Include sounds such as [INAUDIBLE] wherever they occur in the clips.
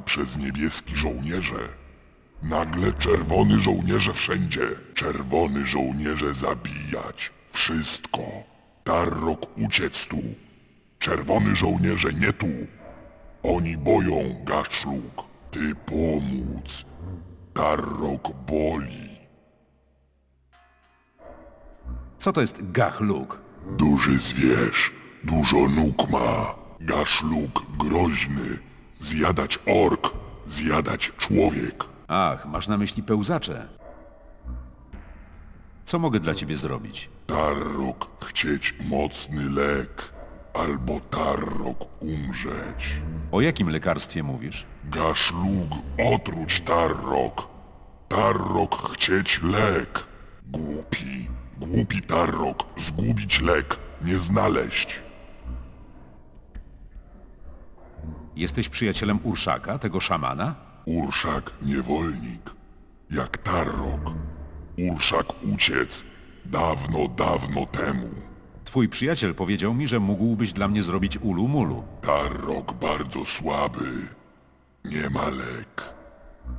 przez niebieski żołnierze. Nagle czerwony żołnierze wszędzie. Czerwony żołnierze zabijać. Wszystko. Tarrok uciec tu. Czerwony żołnierze nie tu. Oni boją, Gaszluk. Ty pomóc. Tarrok boli. Co to jest gachluk? Duży zwierz, dużo nóg ma. Gaszluk groźny. Zjadać ork, zjadać człowiek. Ach, masz na myśli pełzacze. Co mogę dla ciebie zrobić? Tarrok chcieć mocny lek, albo Tarrok umrzeć. O jakim lekarstwie mówisz? Gaszluk otruć Tarrok. Tarrok chcieć lek. Głupi, głupi Tarrok, zgubić lek, nie znaleźć. Jesteś przyjacielem Urszaka, tego szamana? Urszak niewolnik, jak Tarrok. Urszak uciec, dawno, dawno temu. Twój przyjaciel powiedział mi, że mógłbyś dla mnie zrobić ulu mulu. Tarrok bardzo słaby. Nie ma lek.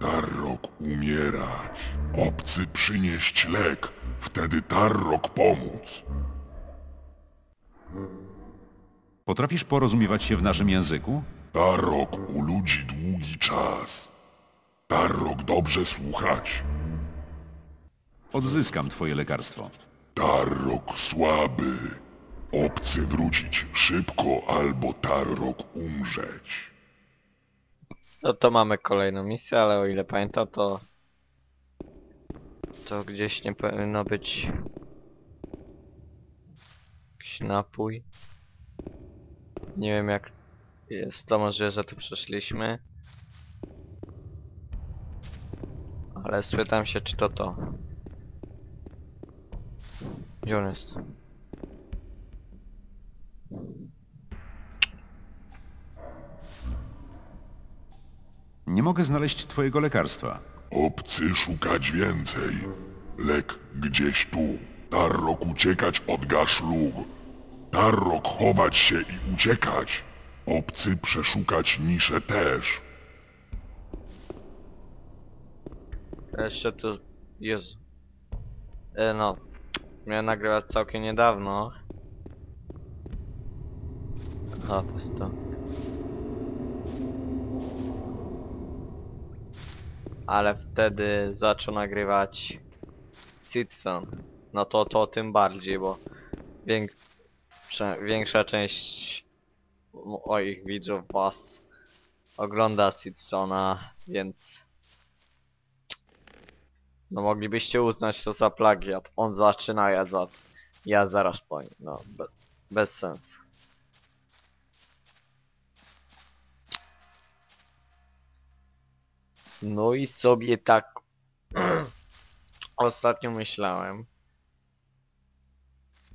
Tarrok umierać. Obcy przynieść lek. Wtedy Tarrok pomóc. Potrafisz porozumiewać się w naszym języku? Tarrok u ludzi długi czas. Tarrok dobrze słuchać. Odzyskam twoje lekarstwo. Tarrok słaby. Obcy wrócić szybko albo Tarrok umrzeć. No to mamy kolejną misję, ale o ile pamiętam to... To gdzieś nie powinno być... Jakiś napój. Nie wiem jak jest to możliwe, że tu przeszliśmy. Ale spytam się czy to to. Gdzie on jest? Nie mogę znaleźć twojego lekarstwa. Obcy szukać więcej. Lek gdzieś tu. Tarrok uciekać od gaszlug. Tarrok chować się i uciekać. Obcy przeszukać nisze też. Jeszcze tu... Jezu. E, no. Miałem nagrywać całkiem niedawno. Aha, to jest to. Ale wtedy zaczął nagrywać Citizen. No to to tym bardziej, bo większa, większa część moich widzów was ogląda Citizena, więc no moglibyście uznać to za plagiat. On zaczyna, ja, za, ja zaraz po nim. No, be, bez sensu. No i sobie tak [CLEARS THROAT] ostatnio myślałem,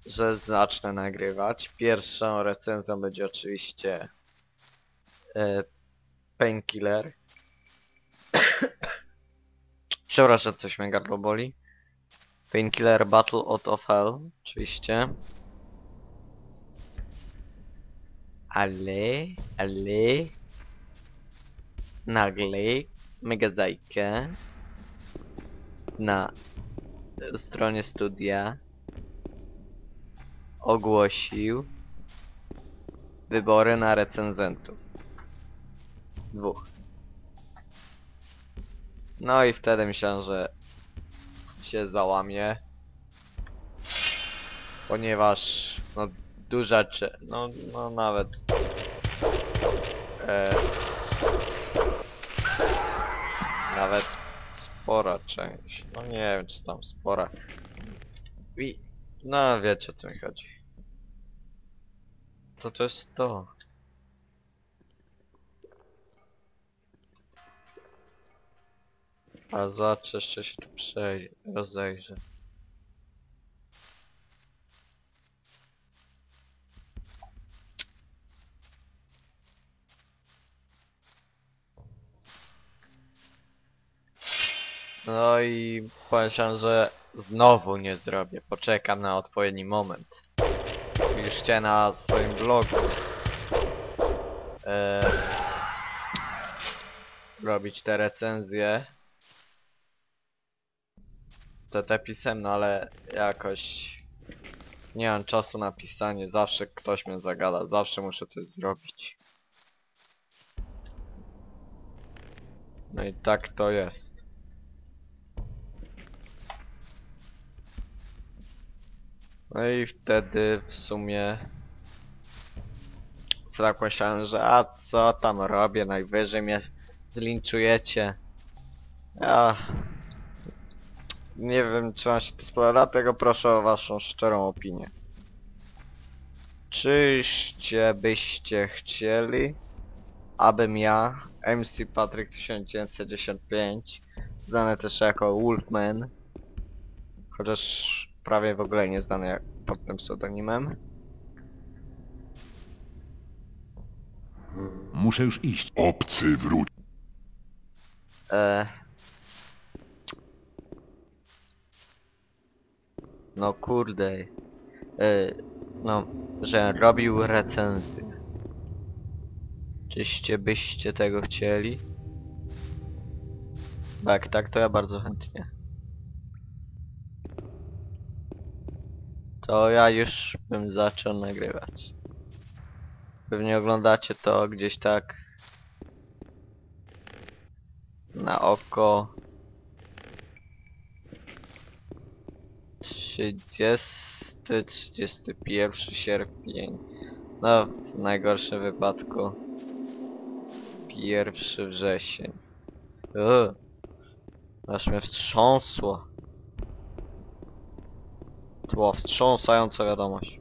że zacznę nagrywać. Pierwszą recenzją będzie oczywiście e, Painkiller. [COUGHS] Przepraszam, coś mnie gardło boli. Painkiller Battle Out of Hell, oczywiście. Ale, ale... Nagle Megazajkę na stronie studia ogłosił wybory na recenzentów. Dwóch. No i wtedy myślałem, że się załamie. Ponieważ no duża cze... no, no nawet e, nawet spora część. No nie wiem czy tam spora. I no wiecie o co mi chodzi. To to jest to. A zobaczę, jeszcze się tu przej rozejrzę. No i pomyślałem, że znowu nie zrobię. Poczekam na odpowiedni moment. Chciałem na swoim blogu e, robić te recenzje. Te te pisemne, ale jakoś nie mam czasu na pisanie, zawsze ktoś mnie zagada, zawsze muszę coś zrobić. No i tak to jest. No i wtedy w sumie tak myślałem, że a co tam robię, najwyżej mnie zlinczujecie. Ja nie wiem czy wam się to spodoba, dlatego proszę o waszą szczerą opinię. Czyście byście chcieli, abym ja, MC Patryk 1995, znany też jako Wolfman, chociaż prawie w ogóle nie znany jak pod tym pseudonimem, Muszę już iść. Obcy wróć. E... No kurde. E... No, że robił recenzję. Czyście byście tego chcieli? Jak tak, to ja bardzo chętnie. To ja już bym zaczął nagrywać. Pewnie oglądacie to gdzieś tak na oko 30 31 sierpień no w najgorszym wypadku 1 wrzesień Ugh. aż mnie wstrząsło to była wstrząsająca wiadomość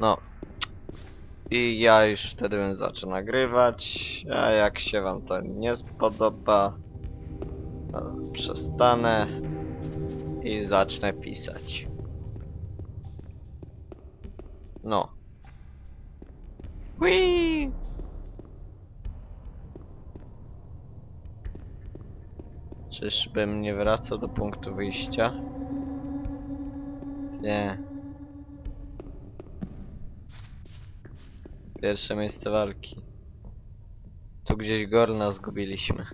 no i ja już wtedy bym zaczął nagrywać, a jak się wam to nie spodoba, przestanę i zacznę pisać. No. Whee! Czyżbym nie wracał do punktu wyjścia? Nie. Pierwsze miejsce walki. Tu gdzieś Gorna zgubiliśmy.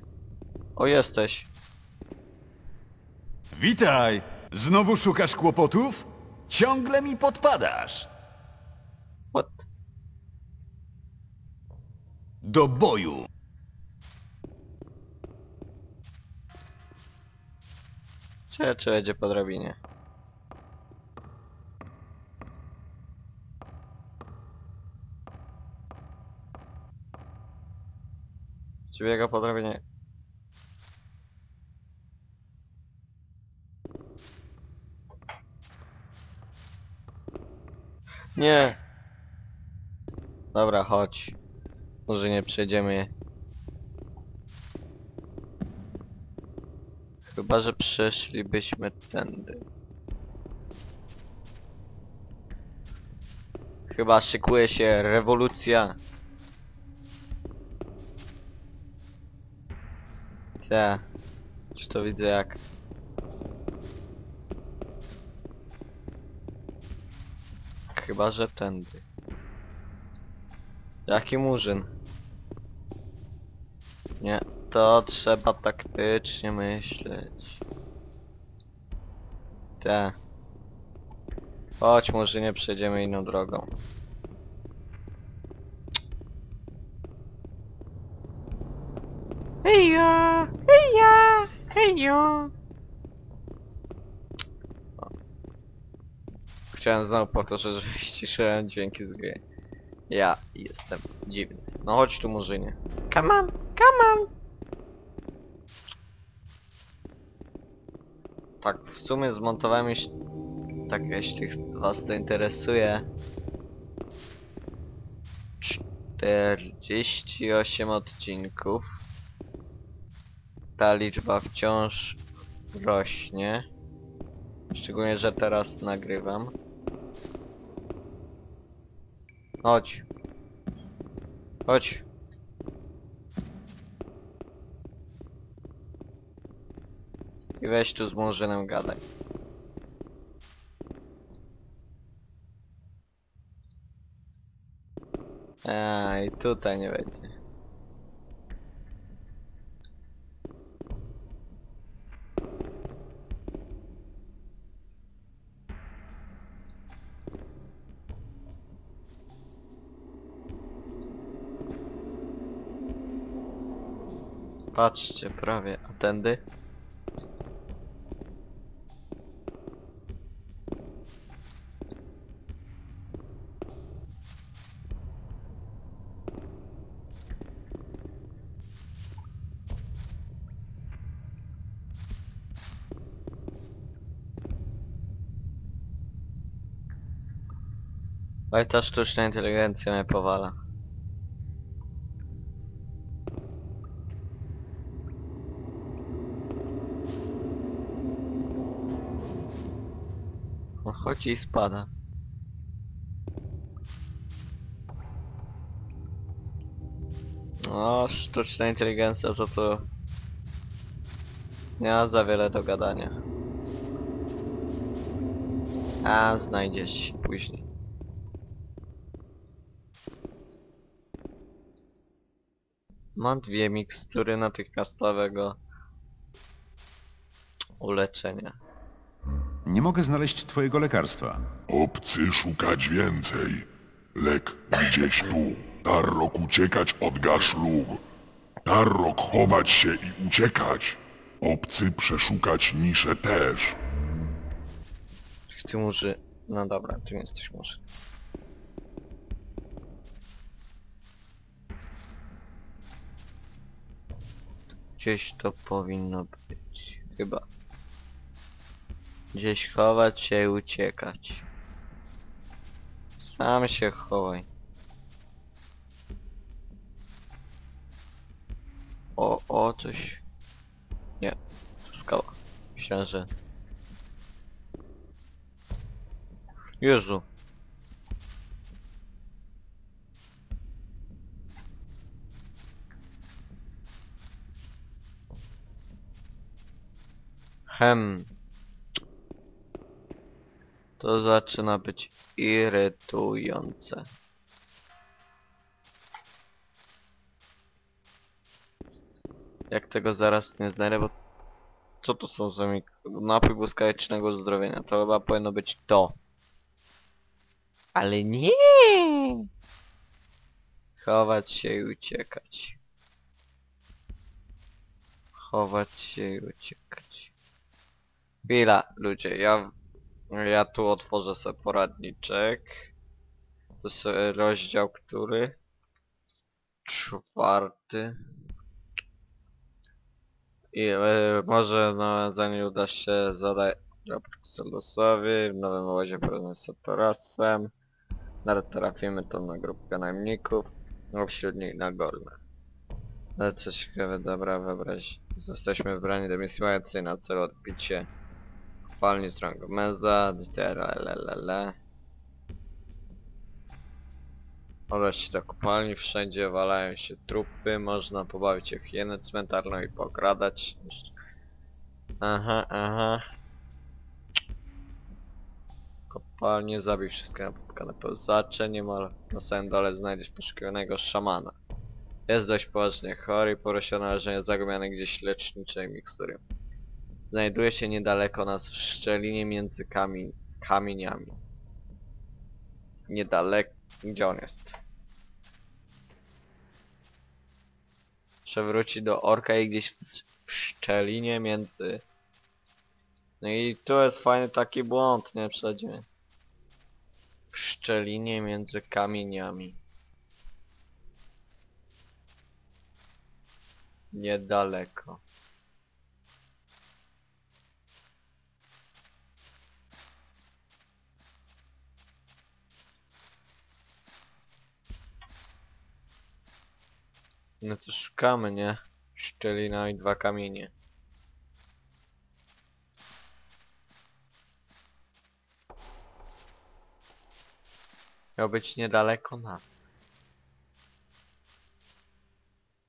O, jesteś. Witaj! Znowu szukasz kłopotów? Ciągle mi podpadasz. What? Do boju! Czy, czy jedzie po drabinie? Czy biega po drabinie? Nie! Dobra, chodź. Może nie przejdziemy. Chyba, że przeszlibyśmy tędy. Chyba szykuje się rewolucja. Te. Czy to widzę jak? Chyba, że tędy. Jaki murzyn? Nie, to trzeba taktycznie myśleć. Te. Chodź, może nie przejdziemy inną drogą. Hejo! Hejo! Hejo! Chciałem znowu powtórzyć, że ściszyłem dźwięki z gry. Ja jestem dziwny. No chodź tu murzynie. Come on! Come on! Tak, w sumie zmontowałem już... Tak, jeśli was to interesuje... 48 odcinków. Ta liczba wciąż rośnie. Szczególnie, że teraz nagrywam. Chodź. Chodź. I weź tu z murzynem gadaj. A i tutaj nie będzie. Patrzcie, prawie, a tędy? Ale ta sztuczna inteligencja mnie powala. On chodzi i spada. No, sztuczna inteligencja to to... Nie ma za wiele do gadania. A, znajdziesz się później. Mam dwie mikstury natychmiastowego uleczenia. Nie mogę znaleźć twojego lekarstwa. Obcy szukać więcej. Lek gdzieś tu. Tarrok uciekać od gaszlug. Tarrok chować się i uciekać. Obcy przeszukać nisze też. Ty murzy... No dobra, ty jesteś murzy. Gdzieś to powinno być. Chyba. Gdzieś chować się i uciekać. Sam się chowaj. O, o, coś. Nie, skała. Myślałem, że... Jezu. Hem. To zaczyna być irytujące. Jak tego zaraz nie znajdę, bo... Co to są za mik... Napój błyskawicznego uzdrowienia? To chyba powinno być to. Ale nie! Chować się i uciekać. Chować się i uciekać. Chwila, ludzie, ja... Ja tu otworzę sobie poradniczek. To jest e, rozdział, który? Czwarty. I e, może nawiązanie uda się zadać Bruxellesowi w nowym obozie porozmawiać z Torasem. Nawet trafimy tam na grupkę najemników, no wśród nich na Gorne. Ale coś ciekawe, dobra, wyobraź. Jesteśmy wybrani do misji mającej na celu odbicie z rangu Meza, DRLLL. Oraz do kopalni, wszędzie walają się trupy, można pobawić się w hienę cmentarną i pokradać. Aha, aha. Kopalnie zabij wszystkie napotkane pełzacze, niemal na samym dole znajdziesz poszukiwanego szamana. Jest dość poważnie chory i prosi o należenie zagubiony gdzieś leczniczej mikstury. Znajduje się niedaleko nas w szczelinie między kamieniami. Niedaleko... Gdzie on jest? Przewróci do orka i gdzieś w szczelinie między... No i tu jest fajny taki błąd, nie przejdziemy. W szczelinie między kamieniami. Niedaleko. No to szukamy, nie? Szczelina i dwa kamienie. Miał być niedaleko nas.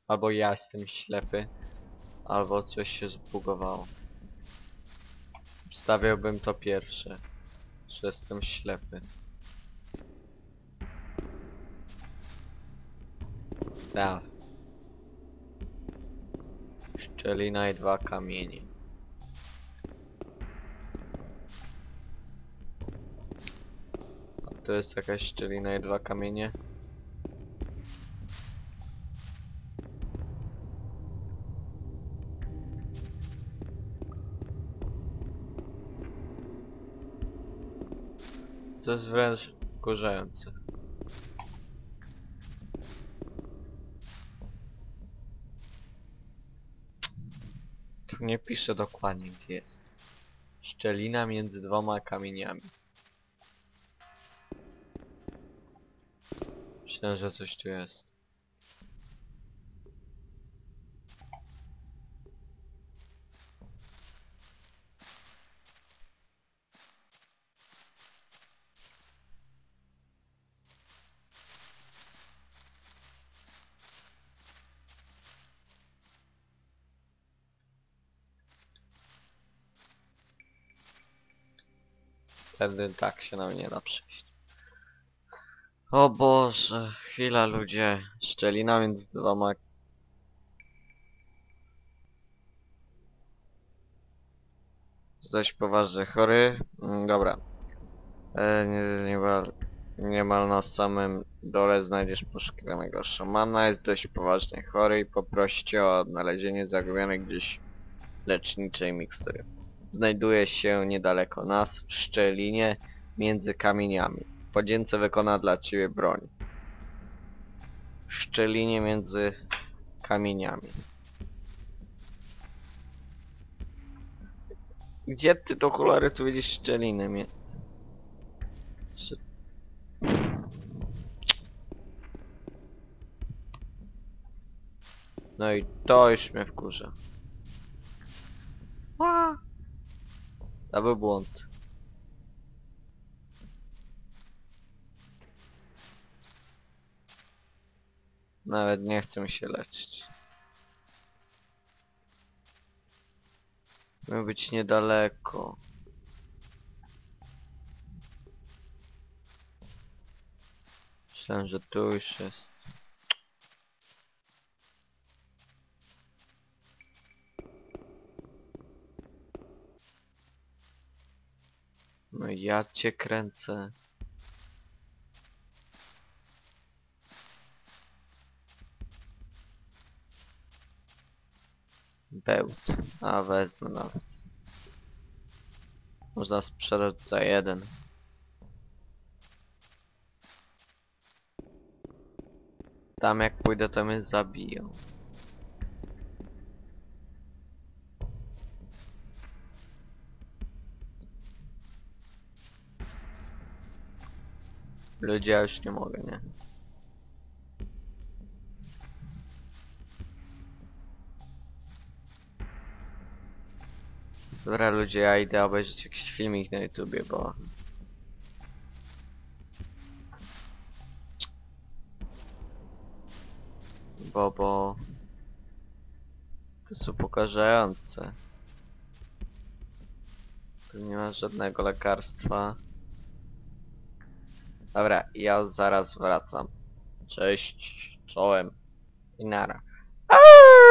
Albo ja jestem ślepy, albo coś się zbugowało. Stawiałbym to pierwsze, że jestem ślepy. Tak. Szczelina i dwa kamienie. To jest jakaś szczelina i dwa kamienie? To jest wręcz wkurzające. Nie pisze dokładnie gdzie jest. Szczelina między dwoma kamieniami. Myślę, że coś tu jest. Wtedy tak się nam nie da przejść. O Boże, chwila ludzie. Szczelina między dwoma... Dość poważnie chory. Mm, dobra. E, nie, niemal, niemal na samym dole znajdziesz poszukiwanego szamana. Jest dość poważnie chory i poprosicie o odnalezienie zagubionej gdzieś leczniczej mikstury. Znajduje się niedaleko nas, w szczelinie między kamieniami. Podzięce wykona dla ciebie broń. W szczelinie między kamieniami. Gdzie ty to cholery tu widzisz szczelinę No i to już mnie wkurza. Ła! To błąd. Nawet nie chcę się leczyć. Miał być niedaleko. Myślałem, że tu już jest. No ja cię kręcę. Bełt. A wezmę nawet. Można sprzedać za jeden. Tam jak pójdę to mnie zabiją. Ludzie, ja już nie mogę, nie? Dobra ludzie, ja idę obejrzeć jakiś filmik na YouTubie, bo... Bo, bo... To jest upokarzające. Tu nie ma żadnego lekarstwa. Dobra, ja zaraz wracam. Cześć, czołem i nara. Aaaa!